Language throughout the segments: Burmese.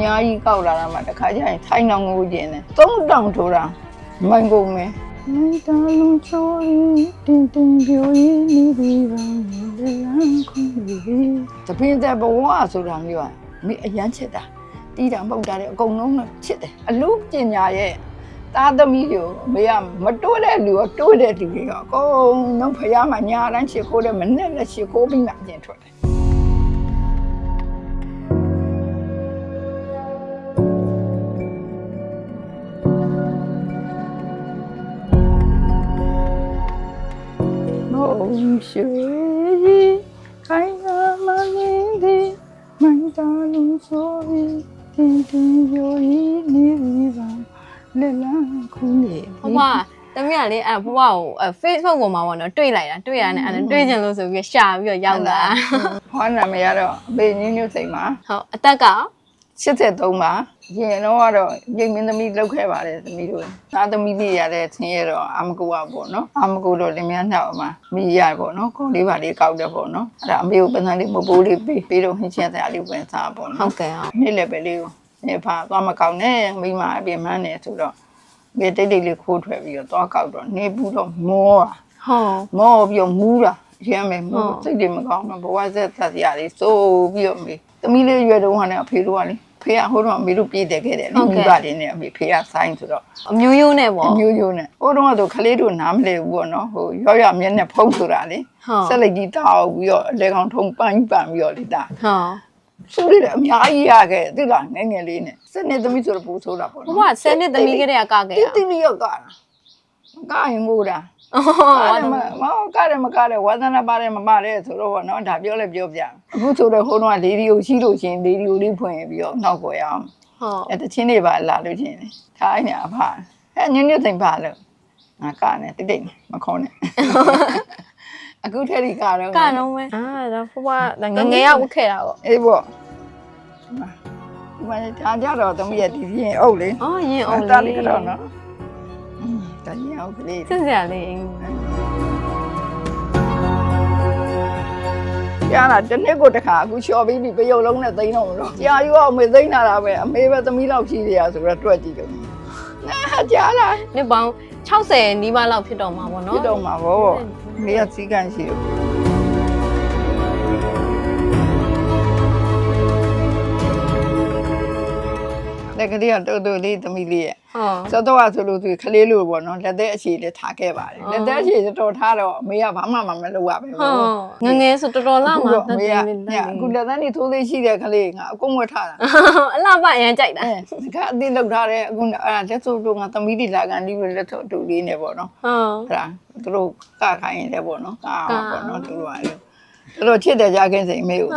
များကြီးကောက်လာတာမှတခါကျရင်ထိုင်းအောင်ငိုကျင်တယ်သုံးတောင်ထိုးတာမိုင်ကုန်မယ်မိတာလုံးချိုးရင်တင်တင်ပြိုရင်နေပြီးပါလေလမ်းခုန်ပြီးတပင်းတဲ့ဘဝဆိုတာမျိုးอ่ะမိအရန်ချစ်တာတီးတာပုတ်တာတဲ့အကုန်လုံးနဲ့ချစ်တယ်အလူပညာရဲ့သားသမီးကိုမေကမတိုးတဲ့လူရောတိုးတဲ့လူတွေရောအကုန်လုံးဖယားမှာညာတန်းချစ်ခိုးတယ်မနဲ့လည်းချစ်ခိုးပြီးမှပြင်ထွက်တယ် 梦雪里，海呀满眼的，满大路所以，天天有一你的望，来浪空里。 ဘွားတမီးကလေအဲ့ဘွားကိုအဲ့ Facebook ပေါ်မှာပေါ့နော်တွေ့လိုက်တာတွေ့ရတယ်အဲ့ဒါတွေ့ချင်လို့ဆိုပြီးရှာပြီးတော့ရောက်လာ ဟောနာမည်ကတော့အဘေညင်းညွတ်စိန်ပါ ဟုတ်အသက်က 83ပါရင်တော့ကတော့ရိတ်မင်းသမီးလောက်ခဲ့ပါတယ်သမီးတို့သားသမီးလေးရတဲ့ဆင်းရဲတော့အမကူပါပေါ့နော်အမကူတော့လင်မယားနောက်မှာမိရပေါ့နော်ကိုလေးပါလေးကောက်တယ်ပေါ့နော်အဲ့ဒါအမေကိုပန်းစံလေးမပိုးလေးပေးပြီးတော့ဟင်းချက်သားလေးဝင်စားပေါ့ဟုနော်တ်ကဲ့ဟုတ်နေ့လည်းပဲလေးကိုနေဖာသွားမကောက်နဲ့မိမအပြင်မန်းနေဆိုတော့ဒီတိတ်တိတ်လေးခိုးထွက်ပြီးတော့သွားကောက်တော့နေဘူးတော့မောတာဟုတ်မောပြီးတော့မူးတာရမ်းမယ်မူးဟုတ်စိတ်တွေမကောင်းတော့ဘဝဆက်သက်စရာလေးစိုးပြီးတော့မေသမီးလေးရွယ်တုန်းကလည်းအဖေတို့ကလေ ဖေကဟိုတော့အမေတို့ပြေးတယ်ခဲ့တယ်လေမိဘတွေနဲ့အမေဖေကဆိုင်ဆိုတော့အမျိုးရိုးနဲ့ပေါ့အမျိုးမျိုးနဲ့ဟိုတော့ကတော့ခလေးတို့နားမလဲဘူးပေါ့နော်ဟိုရောရမျက်နဲ့ဖုတ်ဆိုတာလေဟုတ်ဆက်လက်ကြီးတောက်ပြီးတော့အလေကောင်ထုံပန်းပန်းပြီးတော့လေတာဟုတ်စူရတဲ့အများကြီးရခဲ့သိလားငယ်ငယ်လေးနဲ့စနေသမီးဆိုတော့ပူဆိုးတာပေါ့ဘနော်ွားဆယ်နှစ်သမီးကလေးကကခဲ့တိရတိလေးရောက်ကတာမကရင်ငိုတာ ဟုတ်ကားတယ်မမကားတယ်မကားတယ်ဝါသနာပါတယ်မပါတယ်ဆိုတော့ဗောနော်ဒါပြောလဲပြောပြအခုဆိုတော့ဟိုတော့လေဒီယိုရှိလို့ရှရင်လေဒီယိုလေးဖွင့်ပြီးတော့နောက်ွယ်အောင်ဟုတ်အဲတချင်းတွေပါလာလို့ချင်းလေထိုင်းနေအဖအဲညွညွသိမ့်ပါလို့ငါကားနဲ့တိတ်တိတ်မခေါ်နဲ့အခုထက်ဒီကားတော့ကလုံးပဲအာဒါဘွားဒါငယ်ငယ်ရောက်ခဲ့တာပေါ့အေးပေါ့ဒီမှာဒါကြတော့သမီးရဲ့ဒီပြင်အုပ်လေအော်ရင်အောင်တာလေးလေးကတော့နော် อืมဒါရင်အုပ်ကလေးစစ်စရာလေးရလာတစ်နှစ်ကိုတစ်ခါအခုလျှော်ပြီးပြီပယုတ်လုံးနဲ့သိန်းတော့မလို့ကြာယူအောင်မေသိန်းလာတာပဲအမေပဲသမီးလောက်ရှိရဆိုတော့တွက်ကြည့်လို့နာကြာလာနှစ်ပေါင်း60နီးပါးလောက်ဖြစ်တော့မှာပေါ့နော်ဖြစ်တော့မှာဗောမေကစီကန်းရှိတယ် လက်ကလေးကတော်တော်လေးသမီးလေးရဲ့ဟုတ်စောတော့ဆိုလို့သူခလေးလို့ပေါ့နော်လက်သက်အခြေလေးထားခဲ့ပါတယ်လက်သက်အခြေတော်ထားတော့အမေကဘာမှမလုပ်ရပဲဟုတ်ငယ်ငယ်ဆိုတော်တော်လာမှာအမေကညအခုလက်သက်နေထိုးသေးရှိတဲ့ခလေးငါအကုန်ဝတ်ထားတာအလှပအရင်ကြိုက်တာအဲကအသေးလောက်ထားတယ်အခုအဲ့ဒါလက်စုပ်တို့ငါသမီးတွေလာကန်ဒီလိုလက်စုပ်တူလေးနေပေါ့နော်ဟုတ်အဲ့ဒါသူတို့ကခိုင်းရင်လည်းပေါ့နော်ကအောင်ပေါ့နော်သူတို့ကလ ည်းသူတို့ချစ်တယ်ကြခင်စိန်အမေကို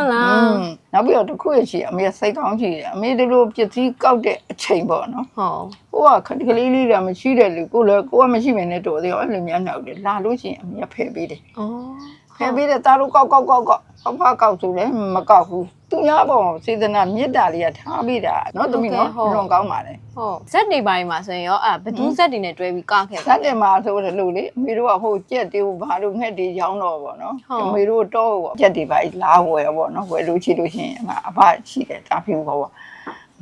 နောက်ပြီးတော့တစ်ခုရရှိအမေစိတ်ကောင်းရှိတယ်အမေတို့လိုပစ္စည်းကောက်တဲ့အချိန်ပေါ့နော်ဟုတ်ကိုကခက်ကလေးလေးတွေမရှိတယ်လူကိုလည်းကိုကမရှိမနဲ့တော်သေးအောင်အဲ့လိုများနောက်တယ်လာလို့ရှိရင်အမေဖယ်ပေးတယ်အော် ဖယ်ပေးတယ်တားလို့ကောက်ကောက်ကောက်ကောက်အဖကောက်ဆိုလည်းမကောက်ဘူးသူများပေါ့စေတနာမေတ္တာလေးကထားပေးတာနော်သမီးနော်လွန်ကောင်းပါလေဟုတ်ဇက်တွေပိုင်းမှာဆိုရင်ရောအဲ့ဘဒူးဇက်တွေနဲ့တွဲပြီးကခဲ့ဇက်တယ်မှာဆိုတယ်လို့လေအမေတို့ကဟိုကြက်တေးဘာလို့ငှက်တေးရောင်းတော့ပေါ့နော်အမေတို့တော့ပေါ့ကြက်တေးပါလာဝယ်ပေါ့နော်ဝယ်လို့ချီလို့ရှိရင်အမအဖရှိတယ်တာဖြူပေါ့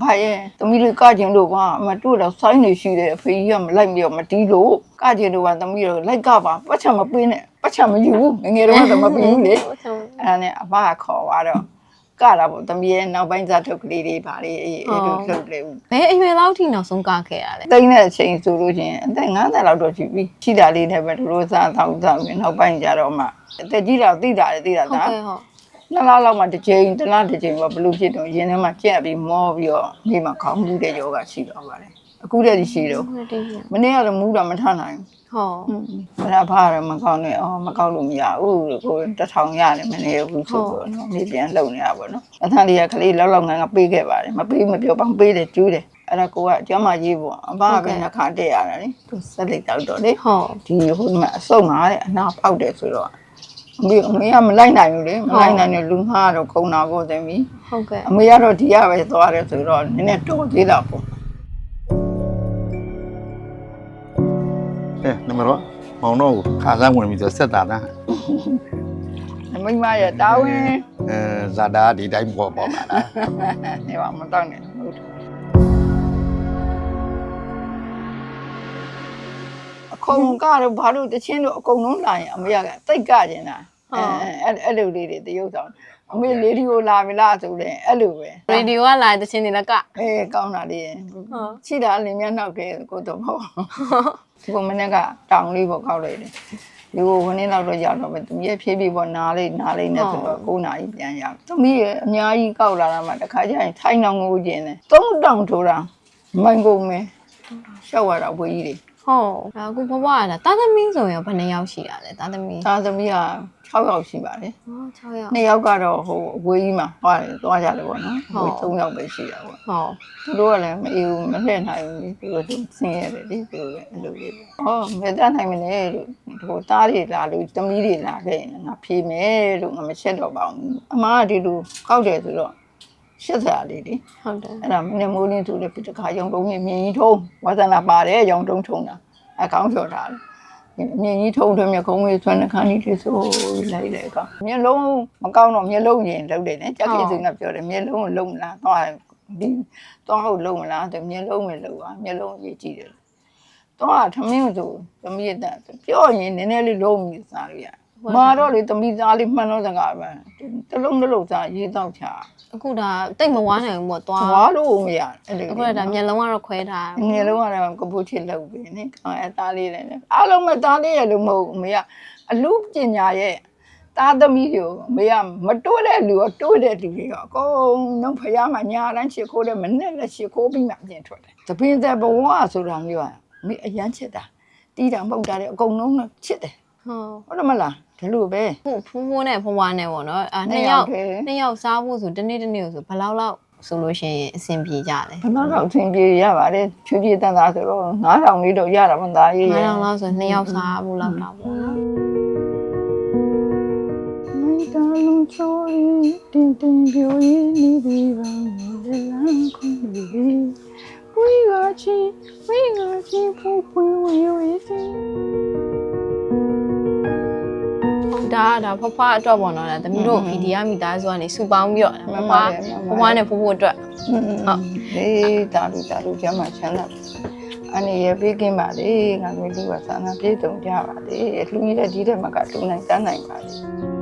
ဘာရဲ့သမီးလေးကကျင်လို့ပါအမတို့တော့ဆိုင်းနေရှိတယ်အဖေကြီးကမလိုက်ပြီးတော့မတီးလို့ကကျင်လို့ကသမီးတို့လိုက်ကပါပတ်ချံမပေးနဲ့ ပတ်ချံမယူဘူးငငယ်တော့တော့မပေးဘူးလေအဲ့ဒါနဲ့အဖကခေါ်သွားတော့ကတာပေါ့သမီးရဲ့နောက်ပိုင်းဇာတ်ထုတ်ကလေးတွေဗာလေအေးအဲ့လိုလုပ်လေဦးဘယ်အရွယ်လောက်ထိနောက်ဆုံးကခဲ့ရလဲတိတ်တဲ့အချိန်ဆိုလို့ချင်းအသက်50လောက်တော့ရှိပြီရှိတာလေးနဲ့ပဲတို့တို့စားတောက်တောက်ပြီးနောက်ပိုင်းကျတော့မှအသက်ကြီးတော့သိတာလေသိတာဟုတ်ဒါကဲ့ဟုတ်နှစ်လလောက်မှတစ်ချိန်တစ်လတစ်ချိန်ပေါ့ဘလို့ဖြစ်တော့ရင်ထဲမှာကြက်ပြီးမောပြီးတော့နေမှာခေါင်းဘူးတဲ့ယောဂရှိတော့ပါတယ် အခုတည်းကရှိတော့မနေ့ကတော့မူးတာမထနိုင်ဟုတ်ဘူးဘယ်ဖားရမကောင်းနဲ့အော်မကောက်လို့မရဘူးလို့ကိုတထောင်ရတယ်မနေ့ဘူးဆိုတော့နော်နေပြန်လုံနေရပါတော့အထန်လေးကကလေးလောက်လောက်ငန်းကပေးခဲ့ပါတယ်မပေးမပြောပါပေးတယ်ကျူးတယ်အဲ့ဒါကိုကကျမကြီးပေါ့အဘကပဲနှခါတက်ရတာလေသူဆက်လိုက်တော့တော့လေဟုတ်ဒီဟိုမှာအစုံငါတဲ့အနာဖောက်တယ်ဆိုတော့အမေအမေကမလိုက်နိုင်ဘူးလေမလိုက်နိုင်တဲ့လူငှားတော့ခုံတာကိုသမီးဟုတ်ကဲ့အမေကတော့ဒီရပဲသွားတယ်ဆိုတော့နည်းနည်းတော်သေးတာပေါ့ အဲနမတော့မောင်တော့ခါစားဝင်ပြီးတော့ဆက်တာတာနမိမရတာဝင်အဲဇာတာဒီတိုင်းပေါ်ပေါ်လာတာနေပါမတော့နဲ့ဟုတ်အကုန်ကတော့ဘာလို့တချင်းတို့အကုန်လုံးလာရင်အမရကတိတ်ကြကျင်တာအဲအဲ့လိုလေးတွေတရုပ်ဆောင် အမေလေဒီယိုလာမလားဆိုလဲအဲ့လိုပဲရေဒီယိုကလာတဲ့ချင်းတွေလည်းကအေးကောင်းတာလေးဟုတ်ရှိတာလင်းမျက်နှောက်တည်းကိုတော့မဟုတ်ဒီကမနေ့ကတောင်လေးပေါ့ကောက်လိုက်တယ်ဒီကိုခဏလောက်တော့ရောက်တော့ပဲသူရဲ့ဖြည်းဖြည်းပေါ့နားလေးနားလေးနဲ့ဆိုတော့9နာရီပြန်ရသမီးရဲ့အများကြီးကောက်လာတာမှတခါကျရင်ထိုင်းအောင်ငိုကျင်တယ်3တောင်ထိုးတာမိုင်ကုန်မယ် ရှောက်ရတာဘွေကြီးတွေဟုတ်ဒါအခုဘဘကလာတာသမီဆိုရင်ဘယ်နှစ်ယောက်ရှိတာလဲတာသမီသားသမီးက6ယောက်ရှိပါတယ်ဟော6ယောက်2ယောက်ကတော့ဟိုအဝေးကြီးမှာသွားတယ်သွားကြတယ်ပေါ့နော်ဟုတ် ဟို3ယောက်ပဲရှိတာပေါ့ဟုတ်သူတို့ကလည်းမအေးဘူးမလှည့်နိုင်ဘူးလေသူတို့ဆင်းရဲတယ်လေသူတို့လည်းအဲ့လိုလေးပေါ့ဟောမတတ်နိုင်မလဲလို့ဟိုသားတွေလာလို့သမီးတွေလာခဲ့ရင်ငါဖြေမယ်လို့ငါမချက်တော့ပါဘူးအမားကဒီလိုကောက်တယ်ဆိုတော့ ရှက်စရာလေးလေဟုတ်တယ်အဲ့ဒါမင်းမိုးလင်းသူလည်းပြတခါရုံတုံးကြီးမြင်ကြီးထုံးဝါသနာပါတယ်ရုံတုံးထုံးတာအကောင်းပြောတာလေမြင်ကြီးထုံးတယ်မြကုံးလေးဆွမ်းနှခမ်းကြီးတွေဆိုလိုက်လေကောမျက်လုံးမကောင်းတော့မျက်လုံးရင်လုံးတယ်နဲ့ကြက်ကြီးစုကပြောတယ်မျက်လုံးကိုလုံးမလားသွားဒီသွားဟုတ်လုံးမလားတဲ့မျက်လုံးပဲလုံးပါမျက်လုံးရေးကြည့်တယ်သွားထမင်းဆိုသမီးတဲ့ပြောရင်နည်းနည်းလေးလုံးပြီးစားလို့ရ မာတော့လေသမီးသားလေးမှန်တော့စကားပဲတလုံးတလုံးစားရေးတော့ချာအခုဒါတိတ်မဝါနိုင်ဘူးပေါ့သွားသွားလို့မရအဲ့လိုအခုကဒါမျက်လုံးကတော့ခွဲထားငယ်လုံးကတော့ကပုတ်ချစ်လောက်ပြီနိအဲသားလေးလည်းအားလုံးမသားလေးရလို့မဟုတ်ဘူးအမေကအလူပညာရဲ့သားသမီးတွေကိုအမေကမတိုးတဲ့လူရောတိုးတဲ့လူတွေရောအကုန်လုံးဖယားမှာညာတန်းချစ်ခိုးတယ်မနဲ့လည်းချစ်ခိုးပြီးမှပြင်ထွက်တယ်တပင်းသက်ဘဝဆိုတာမျိုးอ่ะအမေအရန်ချစ်တာတီးတာမဟုတ်တာတဲ့အကုန်လုံးချစ်တယ် ဟုတ်ဟုတ်တယ်မလားဒီလိုပဲဟုတ်ဖူးဖူးနဲ့ဖွားဖွားနဲ့ပေါ့နော်အာနှစ်ယောက်နှစ်ယောက်စားဖို့ဆိုတနေ့တနေ့ဆိုဘယ်လောက်လောက်ဆိုလို့ရှိရင်အဆင်ပြေကြလဲဘယ်တော့တော့သင်ပြေရပါတယ်ချွေးပြေတန်တာဆိုတော့9000လေးတော့ရတာမသားရေးငါရဲ့းယောက်လောက်ဆိုနှစ်ယောက်စားဖို့လောက်တာပေါ့နော်မင်းတလုံးချိုးရီတင်တင်ပြိုရင်းနေပြီပါမလလန်းခွန်ရီဝိကချီဝိကချီဖူးပွေဝီဝီစီ ဒါကဒါဖွားဖွားအတွက်ပေါ့နော်ဒါသမီးတို့ဗီဒီယိုမိသားစုကနေစူပေါင်းပြီးတော့ဒါဖွားဖွားဖွားနဲ့ဖိုးဖိုးအတွက်ဟုတ်လေတာလူတာလူကျမ်းမှာချမ်းသာအနေရပေးကင်းပါလေငါတို့ဒီကသာနာပြေတုံကြပါလေလူကြီးတဲ့ဒီတဲ့မှာကလူနိုင်တန်းနိုင်ပါလေ